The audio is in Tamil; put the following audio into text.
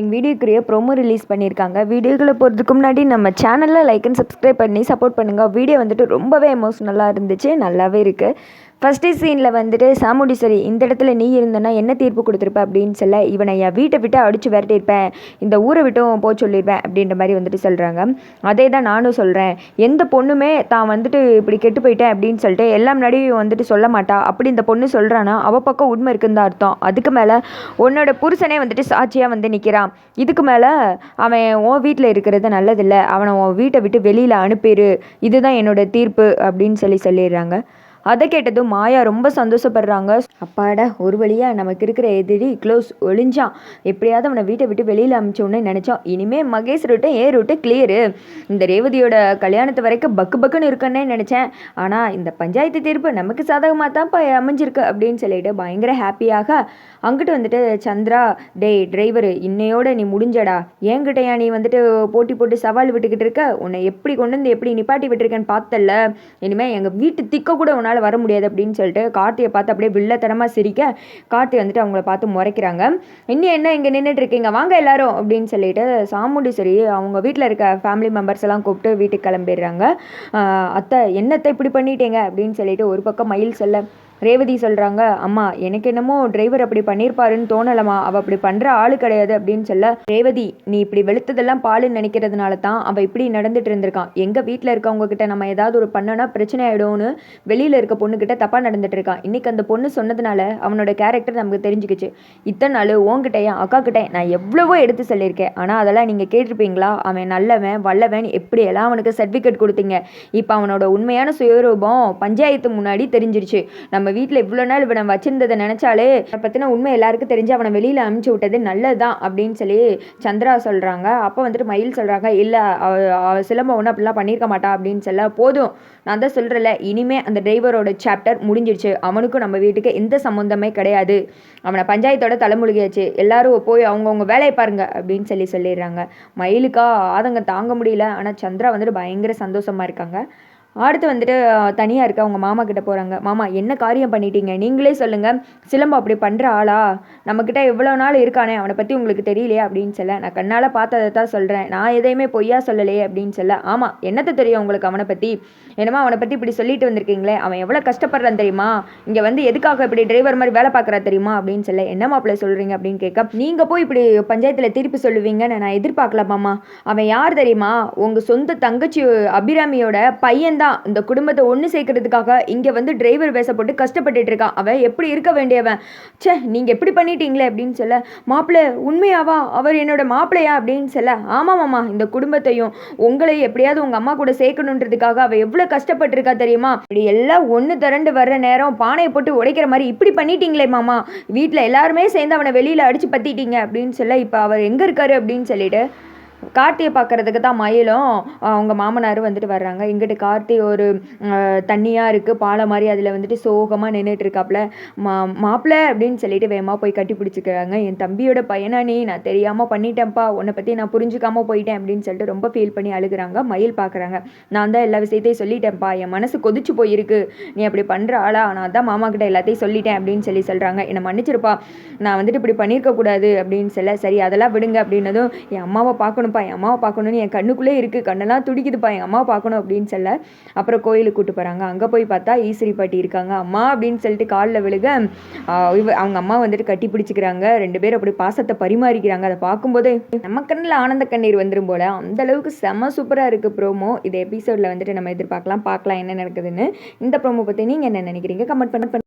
எங்கள் வீடியோக்குரிய ப்ரோமோ ரிலீஸ் பண்ணியிருக்காங்க வீடியோக்குள்ளே போகிறதுக்கு முன்னாடி நம்ம சேனலில் லைக் அண்ட் சப்ஸ்கிரைப் பண்ணி சப்போர்ட் பண்ணுங்கள் வீடியோ வந்துட்டு ரொம்பவே எமோஷ்னலாக இருந்துச்சு. நல்லாவே இருக்குது ஃபஸ்ட்டு சீனில் வந்துட்டு சாமுண்டீஸ்வரி இந்த இடத்துல நீ இருந்தனா என்ன தீர்ப்பு கொடுத்துருப்ப? அப்படின்னு சொல்ல இவனை என் வீட்டை விட்டு அடித்து விரட்டியிருப்பேன். இந்த ஊரை விட்டும் போக சொல்லியிருப்பேன் அப்படின்ற மாதிரி வந்துட்டு சொல்கிறாங்க அதே தான் நானும் சொல்கிறேன் எந்த பொண்ணுமே தான் வந்துட்டு இப்படி கெட்டு போயிட்டேன் அப்படின்னு சொல்லிட்டு எல்லாம் முன்னாடியும் வந்துட்டு சொல்ல மாட்டா. அப்படி இந்த பொண்ணு சொல்கிறானா அவள் பக்கம் உண்மை இருக்குன்னு தான் அர்த்தம். அதுக்கு மேலே உன்னோட புருஷனே வந்துட்டு சாட்சியாக வந்து நிற்கிறான் இதுக்கு மேலே அவன் உன் வீட்டில் இருக்கிறது நல்லதில்லை. அவனை உன் வீட்டை விட்டு வெளியில் அனுப்பிடு இதுதான் என்னோட தீர்ப்பு அப்படின்னு சொல்லி சொல்லிடுறாங்க. அதை கேட்டதும் மாயா ரொம்ப சந்தோஷப்படுறாங்க. அப்பாடா ஒரு வழியாக நமக்கு இருக்கிற எதிரி க்ளோஸ் ஒளிஞ்சான். எப்படியாவது அவனை வீட்டை விட்டு வெளியில் அமிச்சோன்னு நினச்சோம் இனிமேல் மகேஷ் ரூட்டை ஏ ரூட்டு கிளியரு இந்த ரேவதியோட கல்யாணத்து வரைக்கும் பக்கு பக்குன்னு இருக்குன்னே நினச்சேன். ஆனால் இந்த பஞ்சாயத்து தீர்ப்பு நமக்கு சாதகமாக தான் இப்போ அமைஞ்சிருக்கு அப்படின்னு சொல்லிட்டு பயங்கர ஹாப்பியாக அங்கிட்டு வந்துட்டு சந்திரா டேய் டிரைவரு இன்னையோட நீ முடிஞ்சடா. ஏங்கிட்டயா நீ வந்துட்டு போட்டி போட்டு சவால் விட்டுக்கிட்டு இருக்க? உன்னை எப்படி கொண்டு வந்து எப்படி நிப்பாட்டி விட்டுருக்கேன்னு பார்த்தல இனிமேல் எங்கள் வீட்டு திக்க கூட உன்னால் வர முடியாது அப்படின்னு சொல்லிட்டு கார்த்தியை பார்த்து அப்படியே வில்லத்தனமாக சிரிக்க கார்த்தி வந்துட்டு அவங்கள பார்த்து முறைக்கிறாங்க. இன்னும் என்ன இங்கே நின்றுட்டு இருக்கீங்க? வாங்க எல்லாரும் அப்படின்னு சொல்லிட்டு சாமுண்டீஸ்வரி அவங்க வீட்டில் இருக்க ஃபேமிலி மெம்பர்ஸ் எல்லாம் கூப்பிட்டு வீட்டுக்கு கிளம்பிடுறாங்க. அத்தை என்னத்தை இப்படி பண்ணிட்டீங்க? அப்படின்னு சொல்லிட்டு ஒரு பக்கம் மயில் செல்ல ரேவதி சொல்கிறாங்க அம்மா எனக்கு என்னமோ டிரைவர் அப்படி பண்ணியிருப்பாருன்னு தோணலம்மா. அவள் அப்படி பண்ணுற ஆள் கிடையாது அப்படின்னு சொல்ல ரேவதி நீ இப்படி வெளுத்ததெல்லாம் பாலுன்னு நினைக்கிறதுனால தான் அவள் இப்படி நடந்துட்டு இருந்திருக்கான். எங்கள் வீட்டில் இருக்கவங்க கிட்ட நம்ம ஏதாவது ஒரு பண்ணனா பிரச்சனை ஆகிடும்னு வெளியில் இருக்க பொண்ணுக்கிட்ட தப்பாக நடந்துட்டு இருக்கான். இன்னைக்கு அந்த பொண்ணு சொன்னதுனால அவனோட கேரக்டர் நமக்கு தெரிஞ்சுக்கிச்சு. இத்தனை நாள் உங்ககிட்டயே அக்கா கிட்டே நான் எவ்வளவோ எடுத்து சொல்லியிருக்கேன். ஆனால் அதெல்லாம் நீங்கள் கேட்டிருப்பீங்களா? அவன் நல்லவன் வல்லவன் எப்படியெல்லாம் அவனுக்கு சர்டிஃபிகேட் கொடுத்தீங்க? இப்போ அவனோட உண்மையான சுயரூபம் பஞ்சாயத்து முன்னாடி தெரிஞ்சிருச்சு. நம்ம நம்ம வீட்டில் இவ்வளோ நாள் இவனை வச்சிருந்ததை நினச்சாலே அதை பற்றின உண்மை எல்லாருக்கும் தெரிஞ்சு அவனை வெளியில் அனுப்பிச்சி விட்டது நல்லதுதான் அப்படின்னு சொல்லி சந்திரா சொல்கிறாங்க அப்போ வந்துட்டு மயில் சொல்கிறாங்க இல்லை அவ அவ சிலம்ப ஒன்றும் அப்படிலாம் பண்ணியிருக்க மாட்டா அப்படின்னு சொல்ல போதும். நான் தான் சொல்கிறேன்ல இனிமே அந்த டிரைவரோட சாப்டர் முடிஞ்சிருச்சு. அவனுக்கும் நம்ம வீட்டுக்கு எந்த சம்மந்தமே கிடையாது. அவனை பஞ்சாயத்தோட தலைமுழுகியாச்சு. எல்லாரும் போய் அவங்கவுங்க வேலையை பாருங்க அப்படின்னு சொல்லி சொல்லிடுறாங்க. மயிலுக்கா ஆதங்கம் தாங்க முடியல. ஆனால் சந்திரா வந்துட்டு பயங்கர சந்தோஷமாக இருக்காங்க. அடுத்து வந்துட்டு தனியாக இருக்க அவங்க மாமா கிட்ட போகிறாங்க மாமா என்ன காரியம் பண்ணிட்டீங்க? நீங்களே சொல்லுங்கள் சிலம்பம் அப்படி பண்ணுற ஆளா? நம்மக்கிட்ட இவ்வளோ நாள் இருக்கானே அவனை பற்றி உங்களுக்கு தெரியலையே? அப்படின்னு சொல்ல நான் கண்ணால் பார்த்ததை தான் சொல்கிறேன் நான் எதையுமே பொய்யா சொல்லலையே அப்படின்னு சொல்ல ஆமாம் என்னத்தை தெரியும் உங்களுக்கு அவனை பற்றி என்னமோ அவனை பற்றி இப்படி சொல்லிட்டு வந்திருக்கீங்களே. அவன் எவ்வளோ கஷ்டப்படுறான் தெரியுமா? இங்கே வந்து எதுக்காக இப்படி டிரைவர் மாதிரி வேலை பார்க்குறா தெரியுமா? அப்படின்னு சொல்ல என்ன மாப்பிள்ளை சொல்கிறீங்க அப்படின்னு கேட்க நீங்கள் போய் இப்படி பஞ்சாயத்தில் திருப்பி சொல்லுவீங்கன்னு நான் எதிர்பார்க்கல அவன் யார் தெரியுமா? உங்கள் சொந்த தங்கச்சி அபிராமியோட பையன் தான். இந்த குடும்பத்தை ஒன்று சேர்க்கறதுக்காக இங்கே வந்து டிரைவர் வேஷ போட்டு கஷ்டப்பட்டுட்டு இருக்கான். அவன் எப்படி இருக்க வேண்டியவன்? சே நீங்கள் எப்படி பண்ணிட்டீங்களே அப்படின்னு சொல்ல மாப்பிள்ளை உண்மையாவா? அவர் என்னோட மாப்பிள்ளையா? அப்படின்னு சொல்ல ஆமாம் மாமா இந்த குடும்பத்தையும் உங்களை எப்படியாவது உங்கள் அம்மா கூட சேர்க்கணுன்றதுக்காக அவள் எவ்வளோ கஷ்டப்பட்டிருக்கா தெரியுமா? இப்படி எல்லாம் ஒன்று திரண்டு வர்ற நேரம் பானையை போட்டு உடைக்கிற மாதிரி இப்படி பண்ணிட்டீங்களே மாமா. வீட்டில் எல்லாருமே சேர்ந்து அவனை வெளியில் அடித்து பற்றிட்டீங்க அப்படின்னு சொல்ல இப்போ அவர் எங்கே இருக்காரு? அப்படின்னு சொல்லிட்டு கார்த்தியை பார்க்கறதுக்கு தான் மயிலும் அவங்க மாமனார் வந்துட்டு வர்றாங்க. இங்கிட்டு கார்த்தி ஒரு தண்ணியாக இருக்குது பாலை மாதிரி அதில் வந்துட்டு சோகமாக நின்றுட்டு இருக்காப்புல மா மாப்பிள்ளை அப்படின்னு சொல்லிட்டு வேகமாக போய் கட்டி பிடிச்சிக்கிறாங்க. என் தம்பியோட பையனா நீ? நான் தெரியாமல் பண்ணிட்டேன்ப்பா. உன்னை பற்றி நான் புரிஞ்சுக்காமல் போயிட்டேன் அப்படின்னு சொல்லிட்டு ரொம்ப ஃபீல் பண்ணி அழுகுறாங்க. மயில் பார்க்குறாங்க. நான் தான் எல்லா விஷயத்தையும் சொல்லிட்டேன்ப்பா. என் மனசு கொதிச்சு போயிருக்கு. நீ அப்படி பண்ணுற ஆளா? நான் தான் மாமா கிட்ட எல்லாத்தையும் சொல்லிட்டேன் அப்படின்னு சொல்லி சொல்கிறாங்க என்னை மன்னிச்சிருப்பா. நான் வந்துட்டு இப்படி பண்ணியிருக்கக்கூடாது அப்படின்னு சொல்ல சரி அதெல்லாம் விடுங்க அப்படின்னதும் என் அம்மாவை பார்க்கணும். பார்க்கணும்ப்பா என் அம்மாவை பார்க்கணும்னு என் கண்ணுக்குள்ளே இருக்குது கண்ணெல்லாம் துடிக்குதுப்பா என் அம்மாவை பார்க்கணும் அப்படின்னு சொல்ல அப்புறம் கோயிலுக்கு கூட்டு போகிறாங்க அங்கே போய் பார்த்தா ஈஸ்வரி பாட்டி இருக்காங்க. அம்மா அப்படின்னு சொல்லிட்டு காலில் விழுக அவங்க அம்மா வந்துட்டு கட்டி பிடிச்சிக்கிறாங்க. ரெண்டு பேரும் அப்படி பாசத்தை பரிமாறிக்கிறாங்க. அதை பார்க்கும்போதே நம்ம கண்ணில் ஆனந்த கண்ணீர் வந்துடும் போல. அந்த அளவுக்கு செம சூப்பராக இருக்குது ப்ரோமோ இது எபிசோடில் வந்துட்டு நம்ம எதிர்பார்க்கலாம். பார்க்கலாம் என்ன நடக்குதுன்னு. இந்த ப்ரோமோ பற்றி நீங்கள் என்ன நினைக்கிறீங்க? கமெண்ட் பண்ண